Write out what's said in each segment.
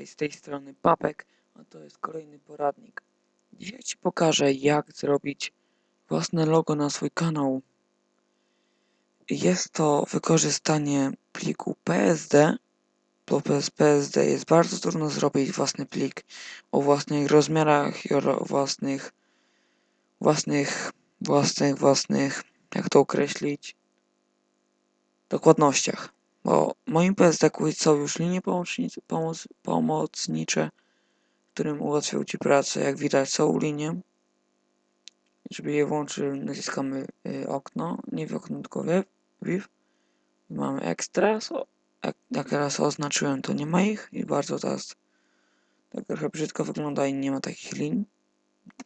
Hej, z tej strony Papek, a to jest kolejny poradnik. Dzisiaj Ci pokażę, jak zrobić własne logo na swój kanał. Jest to wykorzystanie pliku PSD, bo PSD jest bardzo trudno zrobić własny plik o własnych rozmiarach i o własnych, własnych, własnych, własnych, jak to określić, dokładnościach. Bo moim PSD-ku są już linie pomocnicze, pomoc, pomocnicze, którym ułatwią Ci pracę. Jak widać są linie. Żeby je włączyć, naciskamy y, okno, nie w okno, tylko w Viv. Mamy extras. Jak, jak raz oznaczyłem, to nie ma ich i bardzo teraz tak trochę brzydko wygląda i nie ma takich linii.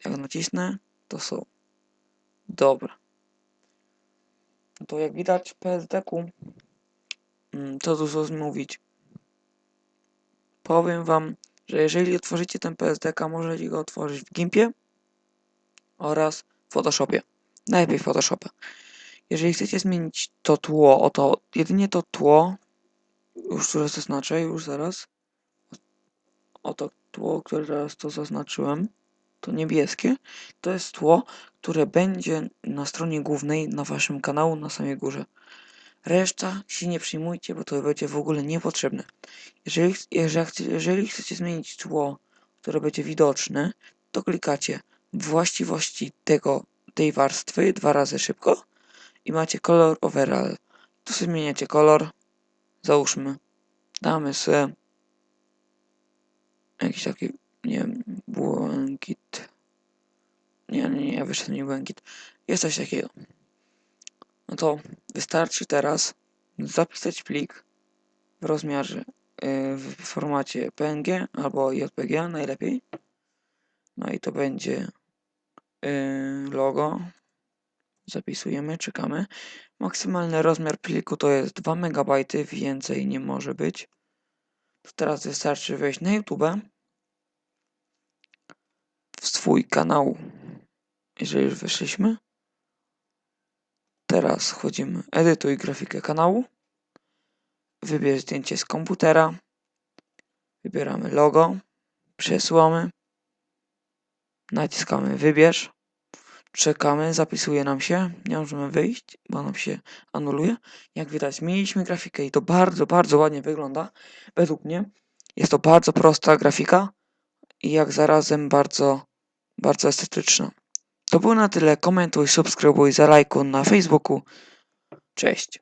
Jak nacisnę, to są. Dobra. No to jak widać w Mm, Co dużo mówić. Powiem Wam, że jeżeli otworzycie ten PSDK, możecie go otworzyć w Gimpie oraz w Photoshopie. Najlepiej w Photoshopie. Jeżeli chcecie zmienić to tło, oto jedynie to tło, już które zaznaczę, już zaraz. Oto tło, które teraz to zaznaczyłem, to niebieskie, to jest tło, które będzie na stronie głównej na Waszym kanału na samej górze. Reszta się nie przyjmujcie, bo to będzie w ogóle niepotrzebne. Jeżeli, jeżeli, jeżeli chcecie zmienić tło, które będzie widoczne, to klikacie właściwości tego, tej warstwy dwa razy szybko i macie kolor overall. Tu sobie zmieniacie kolor. Załóżmy, damy sobie jakiś taki, nie wiem, błękit. Nie, nie, nie, wyszedł mi błękit. Jest coś takiego no to wystarczy teraz zapisać plik w rozmiarze, y, w formacie PNG albo JPG najlepiej. No i to będzie y, logo. Zapisujemy, czekamy. Maksymalny rozmiar pliku to jest 2 MB, więcej nie może być. To teraz wystarczy wejść na YouTube w swój kanał, jeżeli już weszliśmy. Teraz wchodzimy edytuj grafikę kanału. Wybierz zdjęcie z komputera. Wybieramy logo. Przesyłamy. Naciskamy wybierz. Czekamy, zapisuje nam się. Nie możemy wyjść, bo nam się anuluje. Jak widać, zmieniliśmy grafikę i to bardzo, bardzo ładnie wygląda. Według mnie jest to bardzo prosta grafika i jak zarazem bardzo, bardzo estetyczna. To było na tyle. Komentuj, subskrybuj, zalajkuj na Facebooku. Cześć.